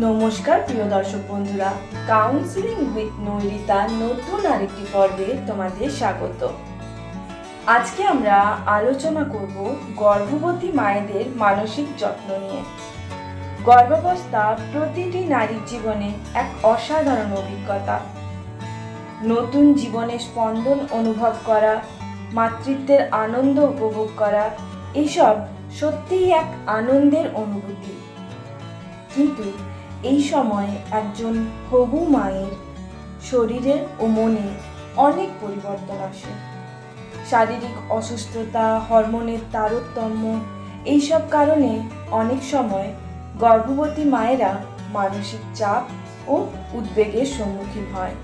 নমস্কার, প্রিয় দর্শক বন্ধুরা। কাউন্সিলিং উইথ নৈরিতা নতুন আরেকটি পর্বে তোমাদের স্বাগত। আজকে আমরা আলোচনা করব গর্ভবতী মায়েদের মানসিক যত্ন নিয়ে। গর্ভাবস্থা প্রতিটি নারীর জীবনে এক অসাধারণ অভিজ্ঞতা। নতুন জীবনের স্পন্দন অনুভব করা, মাতৃত্বের আনন্দ উপভোগ করা, এসব সত্যিই এক আনন্দের অনুভূতি। কিন্তু এই সময় একজন হবু মায়ের শরীরে ও মনে অনেক পরিবর্তন আসে। শারীরিক অসুস্থতা, হরমোনের তারতম্য, এইসব কারণে অনেক সময় গর্ভবতী মায়েরা মানসিক চাপ ও উদ্বেগের সম্মুখীন হয়।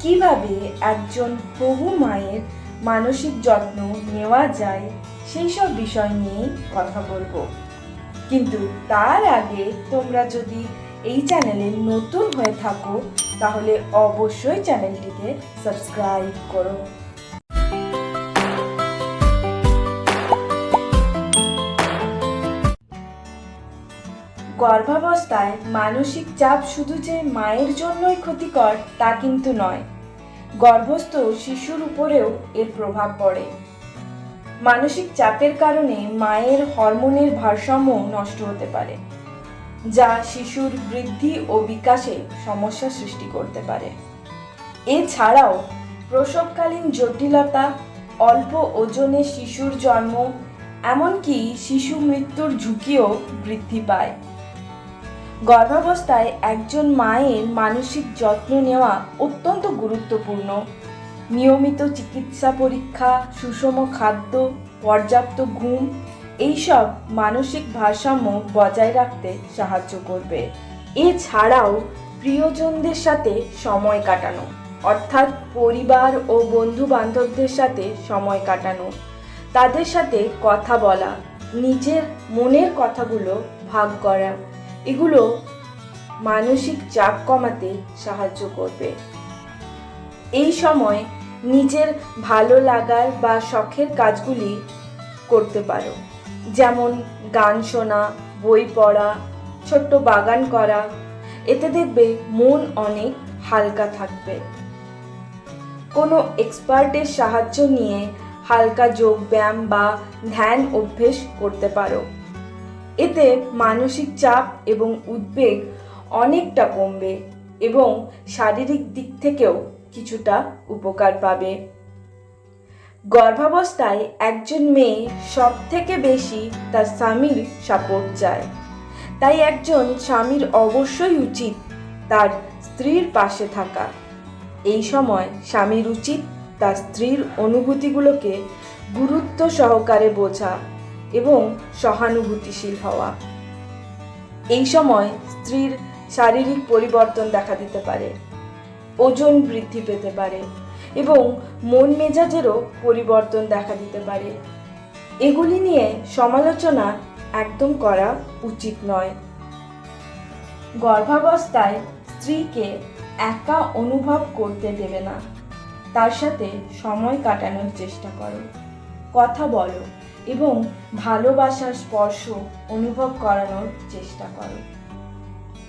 কীভাবে একজন হবু মায়ের মানসিক যত্ন নেওয়া যায় সেই সব বিষয় নিয়েই কথা বলব। কিন্তু তার আগে তোমরা যদি এই চ্যানেলে নতুন হয়ে থাকো, তাহলে অবশ্যই চ্যানেলটিকে সাবস্ক্রাইব করো। গর্ভাবস্থায় মানসিক চাপ শুধু যে মায়ের জন্যই ক্ষতিকর তা কিন্তু নয়। গর্ভস্থ শিশুর উপরেও এর প্রভাব পড়ে। মানসিক চাপের কারণে মায়ের হরমোনের ভারসাম্য নষ্ট হতে পারে, যা শিশুর বৃদ্ধি ও বিকাশে সমস্যা সৃষ্টি করতে পারে। এছাড়াও, প্রসবকালীন জটিলতা, অল্প ওজনে শিশুর জন্ম, এমনকি শিশু মৃত্যুর ঝুঁকিও বৃদ্ধি পায়। গর্ভাবস্থায় একজন মায়ের মানসিক যত্ন নেওয়া অত্যন্ত গুরুত্বপূর্ণ। নিয়মিত চিকিৎসা পরীক্ষা, সুষম খাদ্য, পর্যাপ্ত ঘুম, এইসব মানসিক ভারসাম্য বজায় রাখতে সাহায্য করবে। এছাড়াও প্রিয়জনদের সাথে সময় কাটানো, অর্থাৎ পরিবার ও বন্ধু বান্ধবদের সাথে সময় কাটানো, তাদের সাথে কথা বলা, নিজের মনের কথাগুলো ভাগ করা, এগুলো মানসিক চাপ কমাতে সাহায্য করবে। এই সময় নিজের ভালো লাগার বা শখের কাজগুলি করতে পারো। যেমন গান শোনা, বই পড়া, ছোট্ট বাগান করা, এতে দেখবে মন অনেক হালকা থাকবে। কোনো এক্সপার্টের সাহায্য নিয়ে হালকা যোগ ব্যায়াম বা ধ্যান অভ্যেস করতে পারো। এতে মানসিক চাপ এবং উদ্বেগ অনেকটা কমবে এবং শারীরিক দিক থেকেও কিছুটা উপকার পাবে। গর্ভাবস্থায় একজন মেয়ে সব থেকে বেশি তার স্বামীর সাপোর্ট চায়। তাই একজন স্বামীর অবশ্যই উচিত তার স্ত্রীর পাশে থাকা। এই সময় স্বামীর উচিত তার স্ত্রীর অনুভূতিগুলোকে গুরুত্ব সহকারে বোঝা এবং সহানুভূতিশীল হওয়া। এই সময় স্ত্রীর শারীরিক পরিবর্তন দেখা দিতে পারে। ওজন বৃদ্ধি পেতে পারে এবং মন মেজাজেরও পরিবর্তন দেখা দিতে পারে। এগুলি নিয়ে সমালোচনা একদম করা উচিত নয়। গর্ভাবস্থায় স্ত্রীকে একা অনুভব করতে দেবে না। তার সাথে সময় কাটানোর চেষ্টা করো। কথা বলো এবং ভালোবাসার স্পর্শ অনুভব করানোর চেষ্টা করো।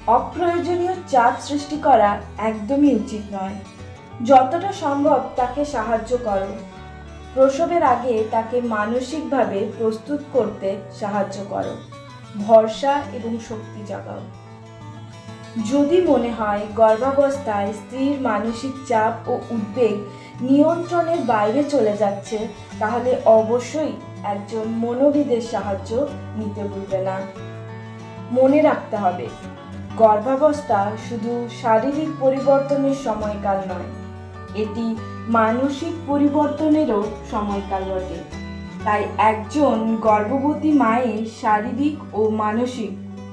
অপ্রয়োজনীয় চাপ সৃষ্টি করা একদমই উচিত নয়। যতটা সম্ভব তাকে সাহায্য করো। প্রসবের আগে তাকে মানসিকভাবে প্রস্তুত করতে সাহায্য করো। ভরসা এবং শক্তি জাগাও। যদি মনে হয় গর্ভাবস্থায় স্ত্রীর মানসিক চাপ ও উদ্বেগ নিয়ন্ত্রণের বাইরে চলে যাচ্ছে, তাহলে অবশ্যই একজন মনোবিদের সাহায্য নিতে ভুলবে না। মনে রাখতে হবে গর্ভাবস্থা শুধু শারীরিক পরিবর্তনের সময়কাল নয়, এটি মানসিক পরিবর্তনেরও সময়কাল বটে। তাই একজন গর্ভবতী মায়ের শারীরিক ও মানসিক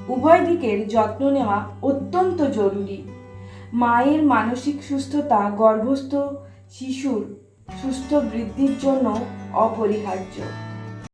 উভয় দিকের যত্ন নেওয়া অত্যন্ত জরুরি। মায়ের মানসিক সুস্থতা গর্ভস্থ শিশুর সুস্থ বৃদ্ধির জন্য অপরিহার্য।